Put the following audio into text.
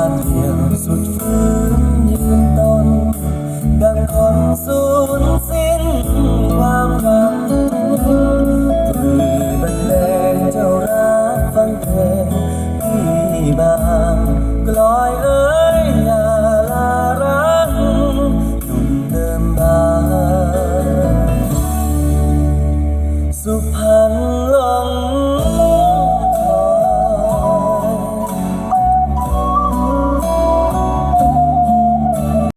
านเหี่ยวสุดฟื้นยืนตน ดังคนสูญสิ้นความรักรือบันเลงเจ้ารักฟังเพลงที่บางกลอยเอ้ยอย่าลารักหนุ่มเดิมบางสุพรรณ